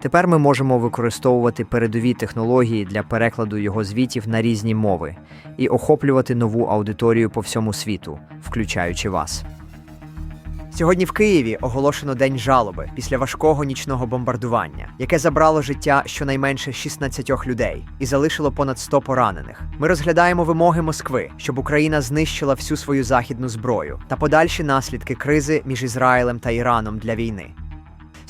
Тепер ми можемо використовувати передові технології для перекладу його звітів на різні мови і охоплювати нову аудиторію по всьому світу, включаючи вас. Сьогодні в Києві оголошено день жалоби після важкого нічного бомбардування, яке забрало життя щонайменше 16 людей і залишило понад 100 поранених. Ми розглядаємо вимоги Москви, щоб Україна знищила всю свою західну зброю та подальші наслідки кризи між Ізраїлем та Іраном для війни.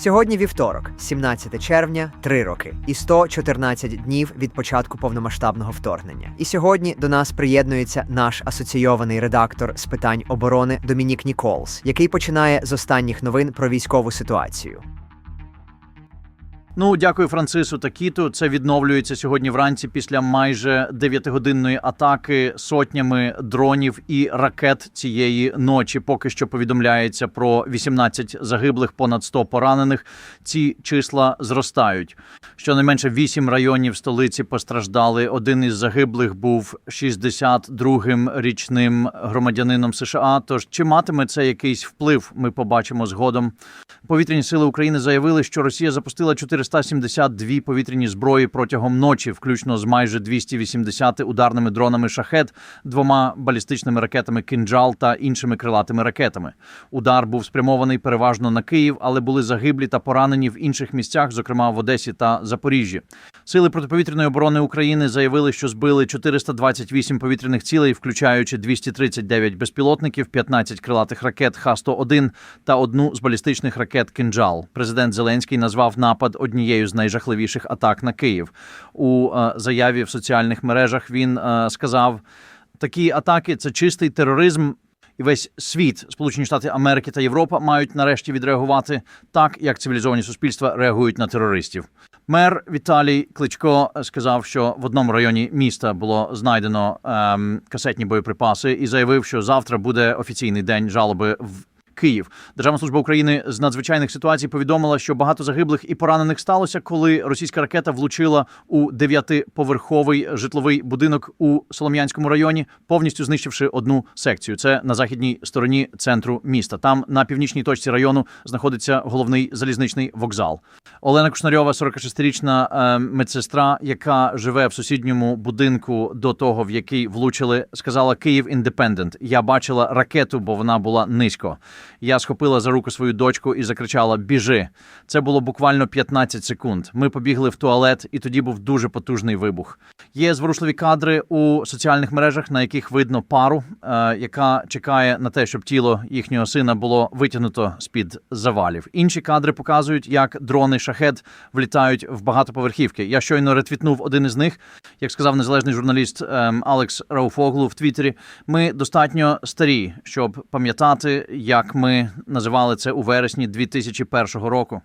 Сьогодні вівторок, 17 червня, 3 роки і 114 днів від початку повномасштабного вторгнення. І сьогодні до нас приєднується наш асоційований редактор з питань оборони Домінік Ніколс, який починає з останніх новин про військову ситуацію. Ну, дякую Францису та Кіту. Це відновлюється сьогодні вранці після майже дев'ятигодинної атаки сотнями дронів і ракет цієї ночі. Поки що повідомляється про 18 загиблих, понад 100 поранених. Ці числа зростають. Щонайменше 8 районів столиці постраждали. Один із загиблих був 62-м річним громадянином США. Тож чи матиме це якийсь вплив? Ми побачимо згодом. Повітряні сили України заявили, що Росія запустила 472 повітряні зброї протягом ночі, включно з майже 280 ударними дронами шахет, двома балістичними ракетами «Кинджал» та іншими крилатими ракетами. Удар був спрямований переважно на Київ, але були загиблі та поранені в інших місцях, зокрема в Одесі та Запоріжжі. Сили протиповітряної оборони України заявили, що збили 428 повітряних цілей, включаючи 239 безпілотників, 15 крилатих ракет Х-101 та одну з балістичних ракет «Кинджал». Президент Зеленський назвав напад однією з найжахливіших атак на Київ. У е, заяві в соціальних мережах він е, сказав: такі атаки це чистий тероризм. І весь світ, Сполучені Штати Америки та Європа мають нарешті відреагувати так, як цивілізовані суспільства реагують на терористів. Мер Віталій Кличко сказав, що в одному районі міста було знайдено ем, касетні боєприпаси, і заявив, що завтра буде офіційний день жалоби в. Київ Державна служба України з надзвичайних ситуацій повідомила, що багато загиблих і поранених сталося, коли російська ракета влучила у дев'ятиповерховий житловий будинок у Солом'янському районі, повністю знищивши одну секцію. Це на західній стороні центру міста. Там на північній точці району знаходиться головний залізничний вокзал. Олена Кушнарьова, 46-річна е, медсестра, яка живе в сусідньому будинку до того, в який влучили, сказала Київ Індепендент. Я бачила ракету, бо вона була низько. Я схопила за руку свою дочку і закричала: Біжи! Це було буквально 15 секунд. Ми побігли в туалет, і тоді був дуже потужний вибух. Є зворушливі кадри у соціальних мережах, на яких видно пару, е, яка чекає на те, щоб тіло їхнього сина було витягнуто з під завалів. Інші кадри показують, як дрони шахет влітають в багатоповерхівки. Я щойно ретвітнув один із них, як сказав незалежний журналіст ем, Алекс Рауфоглу в Твіттері. Ми достатньо старі, щоб пам'ятати, як ми називали це у вересні 2001 року.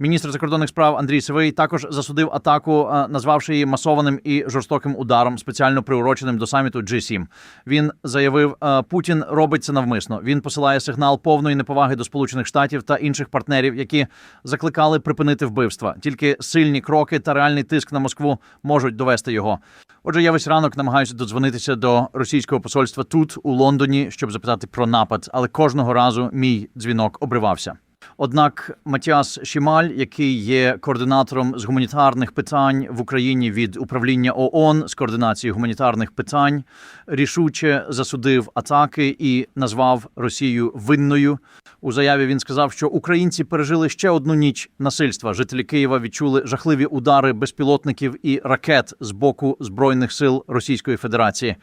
Міністр закордонних справ Андрій Сивий також засудив атаку, е, назвавши її масованим і жорстоким ударом, спеціально приуроченим до саміту G7. Він заявив, е, Путін робить це навмисно. Він посилає сигнал повної неповаги до Сполучених Штатів та інших партнерів, які закликали припинити вбивства. Тільки сильні кроки та реальний тиск на Москву можуть довести його. Отже, я весь ранок намагаюся додзвонитися до російського посольства тут, у Лондоні, щоб запитати про напад, але кожного разу мій дзвінок обривався. Однак Матіас Шімаль, який є координатором з гуманітарних питань в Україні від управління ООН з координації гуманітарних питань, рішуче засудив атаки і назвав Росію винною. У заяві він сказав, що українці пережили ще одну ніч насильства. Жителі Києва відчули жахливі удари безпілотників і ракет з боку збройних сил Російської Федерації.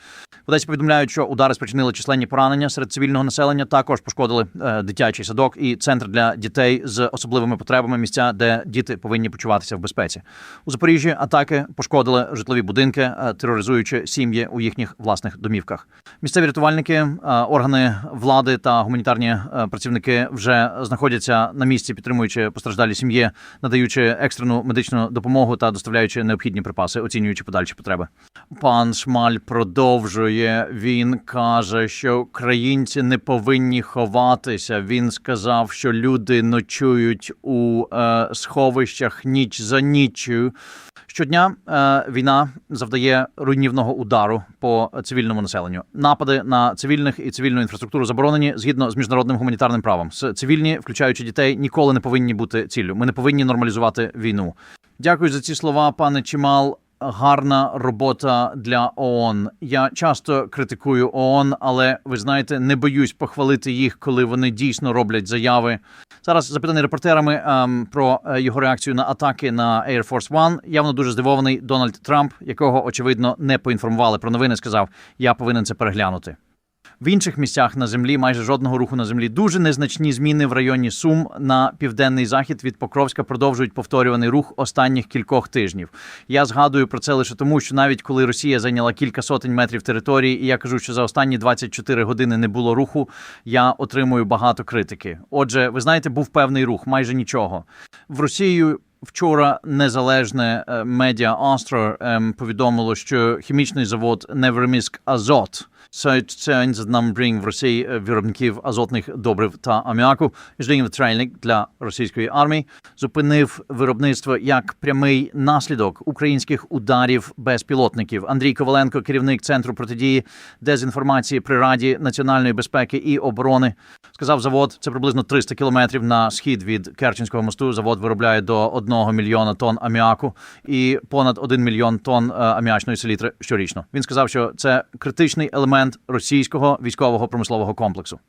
В Одесі повідомляють, що удари спричинили численні поранення серед цивільного населення. Також пошкодили е, дитячий садок і центр для дітей з особливими потребами, місця, де діти повинні почуватися в безпеці. У Запоріжжі атаки пошкодили житлові будинки, е, тероризуючи сім'ї у їхніх власних домівках. Місцеві рятувальники, е, органи влади та гуманітарні е, працівники вже знаходяться на місці, підтримуючи постраждалі сім'ї, надаючи екстрену медичну допомогу та доставляючи необхідні припаси, оцінюючи подальші потреби. Пан Шмаль продовжує. Він каже, що українці не повинні ховатися. Він сказав, що люди ночують у е, сховищах ніч за ніччю. Щодня е, війна завдає руйнівного удару по цивільному населенню. Напади на цивільних і цивільну інфраструктуру заборонені згідно з міжнародним гуманітарним правом. Цивільні, включаючи дітей, ніколи не повинні бути ціллю. Ми не повинні нормалізувати війну. Дякую за ці слова, пане Чимал. Гарна робота для ООН. Я часто критикую ООН, але ви знаєте, не боюсь похвалити їх, коли вони дійсно роблять заяви. Зараз запитаний репортерами ем, про е, його реакцію на атаки на Air Force One. Явно дуже здивований Дональд Трамп, якого очевидно не поінформували про новини. Сказав: Я повинен це переглянути. В інших місцях на землі майже жодного руху на землі. Дуже незначні зміни в районі Сум на південний захід від Покровська продовжують повторюваний рух останніх кількох тижнів. Я згадую про це лише тому, що навіть коли Росія зайняла кілька сотень метрів території, і я кажу, що за останні 24 години не було руху, я отримую багато критики. Отже, ви знаєте, був певний рух, майже нічого. В Росію Вчора незалежне е, медіа Астро ем, повідомило, що хімічний завод Неверміськ Азот це, це нам в Росії е, виробників азотних добрив та аміаку. трейник для російської армії зупинив виробництво як прямий наслідок українських ударів безпілотників. Андрій Коваленко, керівник центру протидії дезінформації при раді національної безпеки і оборони, сказав завод. Це приблизно 300 кілометрів на схід від Керченського мосту. Завод виробляє до 1 мільйона тонн аміаку і понад 1 мільйон тонн е, аміачної селітри щорічно. Він сказав, що це критичний елемент російського військового промислового комплексу.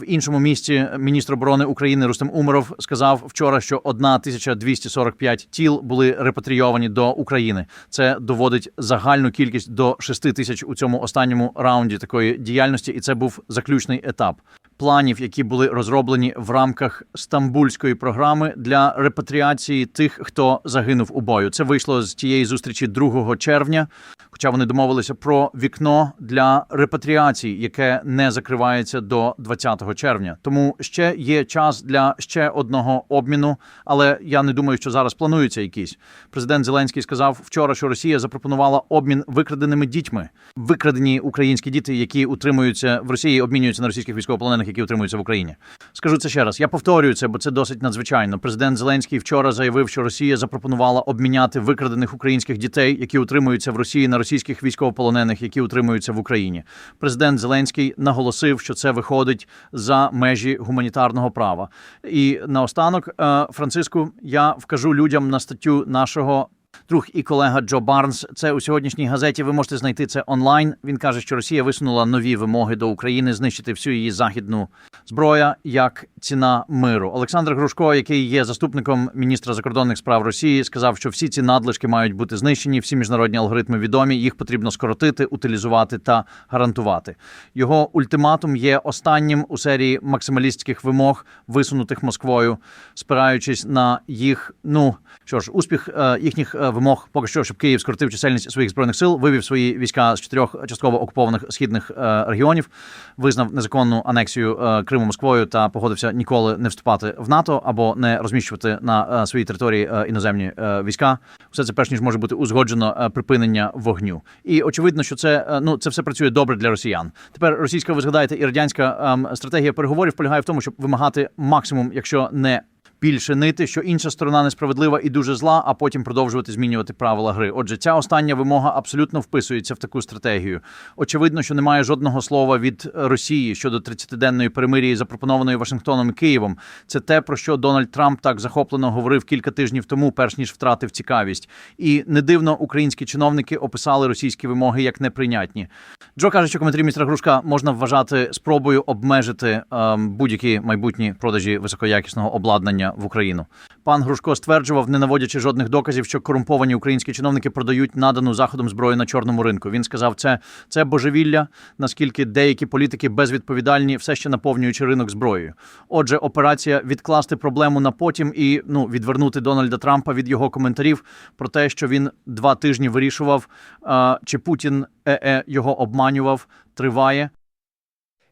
В іншому місті міністр оборони України Рустем Умеров сказав вчора, що 1245 тіл були репатрійовані до України. Це доводить загальну кількість до 6 тисяч у цьому останньому раунді такої діяльності, і це був заключний етап планів, які були розроблені в рамках стамбульської програми для репатріації тих, хто загинув у бою. Це вийшло з тієї зустрічі 2 червня. Хоча вони домовилися про вікно для репатріації, яке не закривається до 20 червня. Тому ще є час для ще одного обміну. Але я не думаю, що зараз планується якийсь. Президент Зеленський сказав вчора, що Росія запропонувала обмін викраденими дітьми. Викрадені українські діти, які утримуються в Росії, обмінюються на російських військовополонених, які утримуються в Україні. Скажу це ще раз. Я повторюю це, бо це досить надзвичайно. Президент Зеленський вчора заявив, що Росія запропонувала обміняти викрадених українських дітей, які утримуються в Росії на російських військовополонених, які утримуються в Україні. Президент Зеленський наголосив, що це виходить за межі гуманітарного права. І наостанок, е, Франциску, я вкажу людям на статтю нашого. Друг і колега Джо Барнс. Це у сьогоднішній газеті. Ви можете знайти це онлайн. Він каже, що Росія висунула нові вимоги до України знищити всю її західну зброю як ціна миру. Олександр Грушко, який є заступником міністра закордонних справ Росії, сказав, що всі ці надлишки мають бути знищені. Всі міжнародні алгоритми відомі. Їх потрібно скоротити, утилізувати та гарантувати. Його ультиматум є останнім у серії максималістських вимог, висунутих Москвою, спираючись на їх ну що ж, успіх е, їхніх е, вимог поки що, щоб Київ скоротив чисельність своїх збройних сил, вивів свої війська з чотирьох частково окупованих східних е, регіонів, визнав незаконну анексію е, Криму Москвою та погодився ніколи не вступати в НАТО або не розміщувати на е, своїй території іноземні війська. Все це перш ніж може бути узгоджено припинення вогню. І очевидно, що це ну це все працює добре для росіян. Тепер російська, ви згадаєте, і радянська ем, стратегія переговорів полягає в тому, щоб вимагати максимум, якщо не більше нити, що інша сторона несправедлива і дуже зла, а потім продовжувати змінювати правила гри. Отже, ця остання вимога абсолютно вписується в таку стратегію. Очевидно, що немає жодного слова від Росії щодо 30-денної перемирії, запропонованої Вашингтоном і Києвом. Це те, про що Дональд Трамп так захоплено говорив кілька тижнів тому, перш ніж втратив цікавість. І не дивно, українські чиновники описали російські вимоги як неприйнятні. Джо каже, що коментарі міністра Грушка можна вважати спробою обмежити ем, будь-які майбутні продажі високоякісного обладнання в Україну. Пан Грушко стверджував, не наводячи жодних доказів, що корумповані українські чиновники продають надану заходом зброю на чорному ринку. Він сказав, це, це божевілля, наскільки деякі політики безвідповідальні, все ще наповнюючи ринок зброєю. Отже, операція відкласти проблему на потім і ну відвернути Дональда Трампа від його коментарів про те, що він два тижні вирішував, чи Путін е-е його обманював, триває.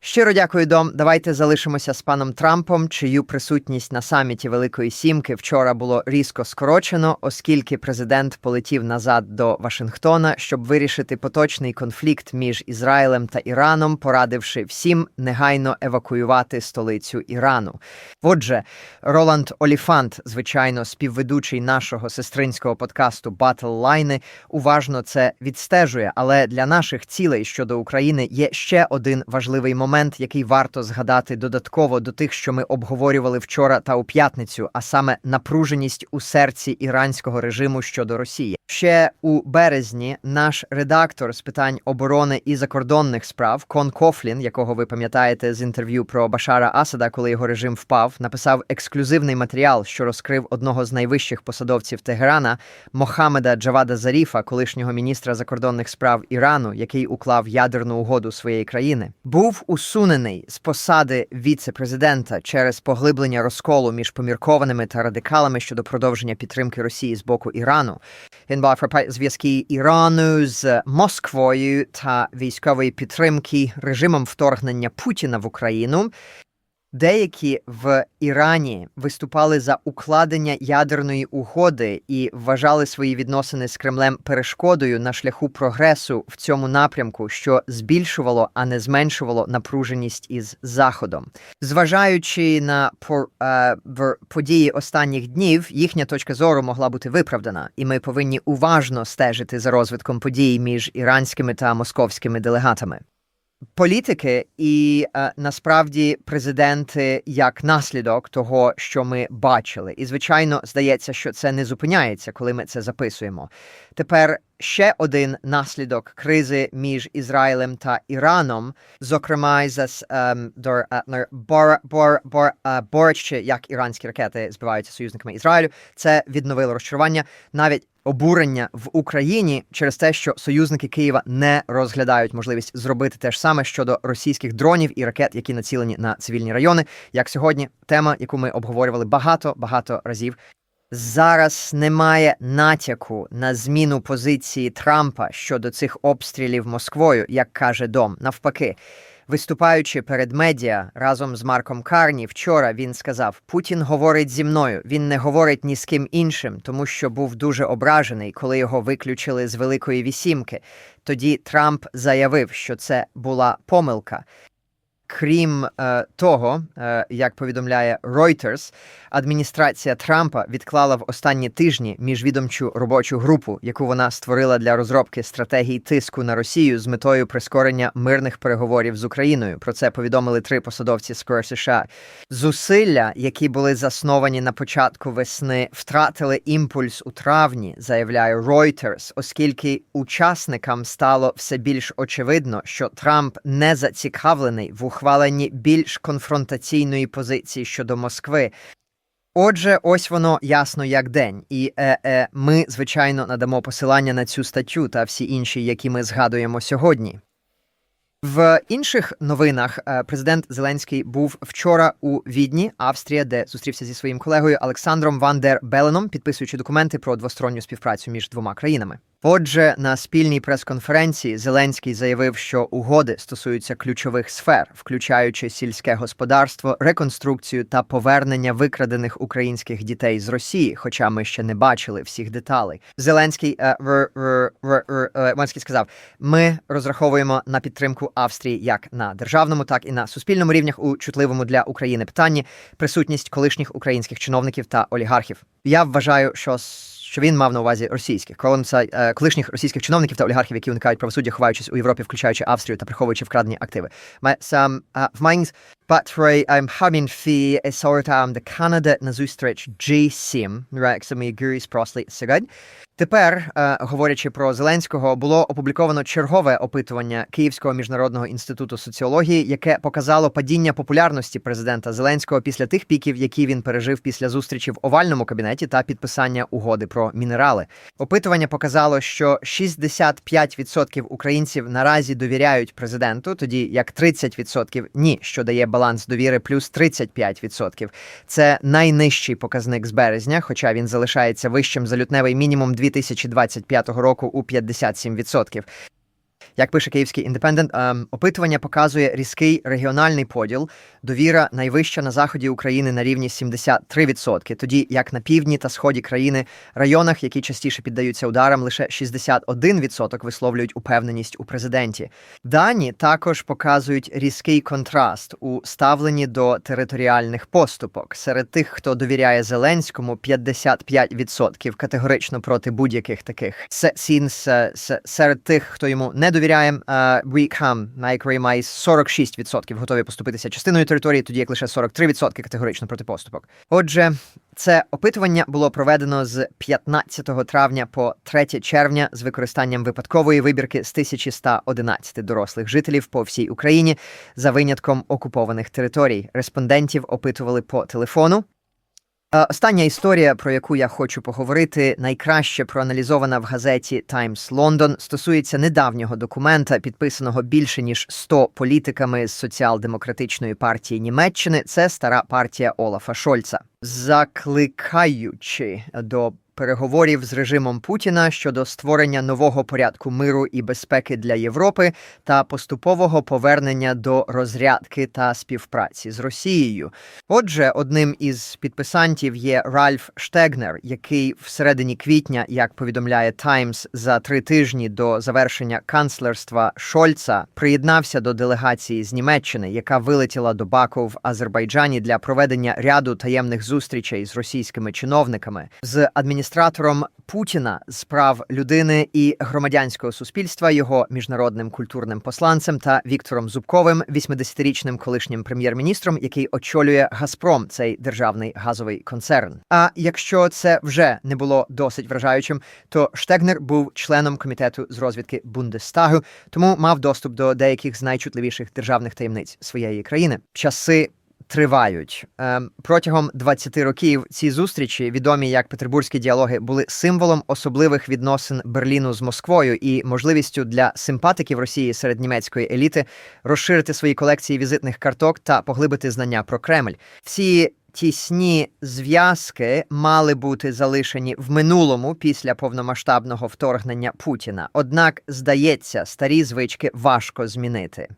Щиро дякую, Дом. Давайте залишимося з паном Трампом, чию присутність на саміті Великої Сімки вчора було різко скорочено, оскільки президент полетів назад до Вашингтона, щоб вирішити поточний конфлікт між Ізраїлем та Іраном, порадивши всім негайно евакуювати столицю Ірану. Отже, Роланд Оліфант, звичайно, співведучий нашого сестринського подкасту Батл Лайни, уважно це відстежує. Але для наших цілей щодо України є ще один важливий момент, який варто згадати додатково до тих, що ми обговорювали вчора та у п'ятницю, а саме напруженість у серці іранського режиму щодо Росії. Ще у березні наш редактор з питань оборони і закордонних справ Кон Кофлін, якого ви пам'ятаєте з інтерв'ю про Башара Асада, коли його режим впав, написав ексклюзивний матеріал, що розкрив одного з найвищих посадовців Тегерана Мохамеда Джавада Заріфа, колишнього міністра закордонних справ Ірану, який уклав ядерну угоду своєї країни, був усунений з посади віце-президента через поглиблення розколу між поміркованими та радикалами щодо продовження підтримки Росії з боку Ірану. Він був зв'язки Ірану з Москвою та військової підтримки режимом вторгнення Путіна в Україну. Деякі в Ірані виступали за укладення ядерної угоди і вважали свої відносини з Кремлем перешкодою на шляху прогресу в цьому напрямку, що збільшувало, а не зменшувало напруженість із Заходом. Зважаючи на е, події останніх днів, їхня точка зору могла бути виправдана, і ми повинні уважно стежити за розвитком подій між іранськими та московськими делегатами. Політики і е, насправді президенти як наслідок того, що ми бачили, і звичайно здається, що це не зупиняється, коли ми це записуємо. Тепер ще один наслідок кризи між Ізраїлем та Іраном, зокрема ем, до е, е, як іранські ракети збиваються союзниками Ізраїлю, це відновило розчарування навіть. Обурення в Україні через те, що союзники Києва не розглядають можливість зробити те ж саме щодо російських дронів і ракет, які націлені на цивільні райони. Як сьогодні, тема, яку ми обговорювали багато багато разів. Зараз немає натяку на зміну позиції Трампа щодо цих обстрілів Москвою, як каже Дом. Навпаки, виступаючи перед медіа разом з Марком Карні, вчора він сказав: Путін говорить зі мною. Він не говорить ні з ким іншим, тому що був дуже ображений, коли його виключили з Великої вісімки. Тоді Трамп заявив, що це була помилка. Крім е, того, е, як повідомляє Reuters, адміністрація Трампа відклала в останні тижні міжвідомчу робочу групу, яку вона створила для розробки стратегії тиску на Росію з метою прискорення мирних переговорів з Україною. Про це повідомили три посадовці з США. Зусилля, які були засновані на початку весни, втратили імпульс у травні, заявляє Reuters, оскільки учасникам стало все більш очевидно, що Трамп не зацікавлений в ухваленні більш конфронтаційної позиції щодо Москви. Отже, ось воно ясно як день, і е, е, ми, звичайно, надамо посилання на цю статтю та всі інші, які ми згадуємо сьогодні. В інших новинах е, президент Зеленський був вчора у Відні, Австрія, де зустрівся зі своїм колегою Олександром Ван дер Беленом, підписуючи документи про двосторонню співпрацю між двома країнами. Отже, на спільній прес-конференції Зеленський заявив, що угоди стосуються ключових сфер, включаючи сільське господарство, реконструкцію та повернення викрадених українських дітей з Росії, хоча ми ще не бачили всіх деталей. Зеленський е, е, сказав: ми розраховуємо на підтримку Австрії як на державному, так і на суспільному рівнях у чутливому для України питанні присутність колишніх українських чиновників та олігархів. Я вважаю, що що він мав на увазі російських колонца е, колишніх російських чиновників та олігархів, які уникають правосуддя, ховаючись у Європі, включаючи Австрію та приховуючи вкрадені активи. Ма- Сам в Майнс Патрей Хамін Фі Есортам де Канада на зустріч G7, right, як самі Гюріс Прослі сьогодні. Тепер, е, говорячи про Зеленського, було опубліковано чергове опитування Київського міжнародного інституту соціології, яке показало падіння популярності президента Зеленського після тих піків, які він пережив після зустрічі в овальному кабінеті та підписання угоди про мінерали. Опитування показало, що 65% українців наразі довіряють президенту, тоді як 30% ні, що дає баланс довіри плюс 35%. Це найнижчий показник з березня, хоча він залишається вищим за лютневий мінімум 2025 року у 57%. Як пише Київський індепендент, ем, опитування показує різкий регіональний поділ. Довіра найвища на заході України на рівні 73%, тоді як на півдні та сході країни, районах, які частіше піддаються ударам, лише 61% висловлюють упевненість у президенті. Дані також показують різкий контраст у ставленні до територіальних поступок. Серед тих, хто довіряє Зеленському, 55% категорично проти будь-яких таких. Серед тих, хто йому не довіряє, е, Вікхам, на якої має 46% готові поступитися частиною території, тоді як лише 43% категорично проти поступок. Отже, це опитування було проведено з 15 травня по 3 червня з використанням випадкової вибірки з 1111 дорослих жителів по всій Україні за винятком окупованих територій. Респондентів опитували по телефону. Е, Остання історія, про яку я хочу поговорити, найкраще проаналізована в газеті Times London, стосується недавнього документа, підписаного більше ніж 100 політиками з соціал-демократичної партії Німеччини. Це стара партія Олафа Шольца, закликаючи до переговорів з режимом Путіна щодо створення нового порядку миру і безпеки для Європи та поступового повернення до розрядки та співпраці з Росією. Отже, одним із підписантів є Ральф Штегнер, який всередині квітня, як повідомляє Таймс, за три тижні до завершення канцлерства Шольца приєднався до делегації з Німеччини, яка вилетіла до Баку в Азербайджані для проведення ряду таємних зустрічей з російськими чиновниками з адміністратором Путіна з прав людини і громадянського суспільства, його міжнародним культурним посланцем та Віктором Зубковим, 80-річним колишнім прем'єр-міністром, який очолює Газпром, цей державний газовий концерн. А якщо це вже не було досить вражаючим, то Штегнер був членом комітету з розвідки Бундестагу, тому мав доступ до деяких з найчутливіших державних таємниць своєї країни. Часи тривають ем, протягом 20 років. Ці зустрічі, відомі як петербурзькі діалоги, були символом особливих відносин Берліну з Москвою і можливістю для симпатиків Росії серед німецької еліти розширити свої колекції візитних карток та поглибити знання про Кремль. Всі Тісні зв'язки мали бути залишені в минулому після повномасштабного вторгнення Путіна. Однак, здається, старі звички важко змінити.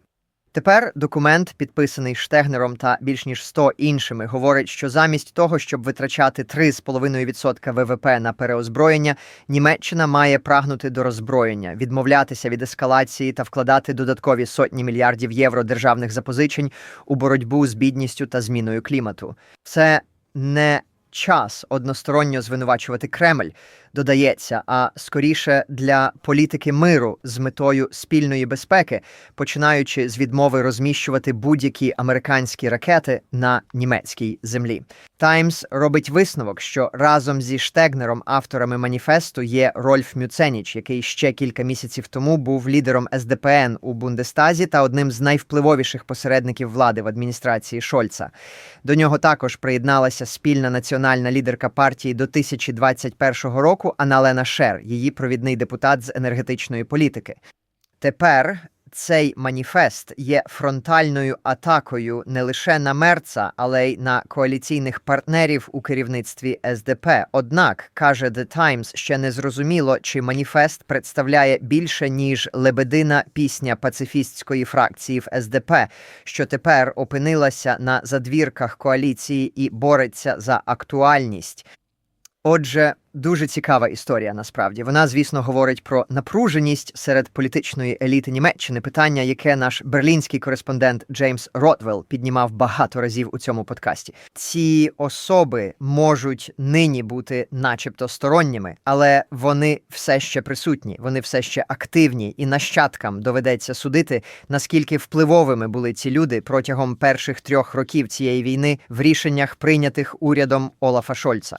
Тепер документ, підписаний Штегнером та більш ніж 100 іншими, говорить, що замість того, щоб витрачати 3,5% ВВП на переозброєння, Німеччина має прагнути до роззброєння, відмовлятися від ескалації та вкладати додаткові сотні мільярдів євро державних запозичень у боротьбу з бідністю та зміною клімату. Це не час односторонньо звинувачувати Кремль, додається, а скоріше для політики миру з метою спільної безпеки, починаючи з відмови розміщувати будь-які американські ракети на німецькій землі. Таймс робить висновок, що разом зі Штегнером, авторами маніфесту, є Рольф Мюценіч, який ще кілька місяців тому був лідером СДПН у Бундестазі та одним з найвпливовіших посередників влади в адміністрації Шольца. До нього також приєдналася спільна національна лідерка партії до 2021 року Аналена Шер, її провідний депутат з енергетичної політики. Тепер цей маніфест є фронтальною атакою не лише на Мерца, але й на коаліційних партнерів у керівництві СДП. Однак каже The Times, ще не зрозуміло, чи маніфест представляє більше ніж лебедина пісня пацифістської фракції в СДП, що тепер опинилася на задвірках коаліції і бореться за актуальність. Отже, дуже цікава історія насправді. Вона, звісно, говорить про напруженість серед політичної еліти Німеччини. Питання, яке наш берлінський кореспондент Джеймс Ротвелл піднімав багато разів у цьому подкасті. Ці особи можуть нині бути, начебто, сторонніми, але вони все ще присутні, вони все ще активні, і нащадкам доведеться судити, наскільки впливовими були ці люди протягом перших трьох років цієї війни в рішеннях, прийнятих урядом Олафа Шольца.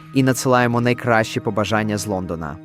і надсилаємо найкращі побажання з Лондона.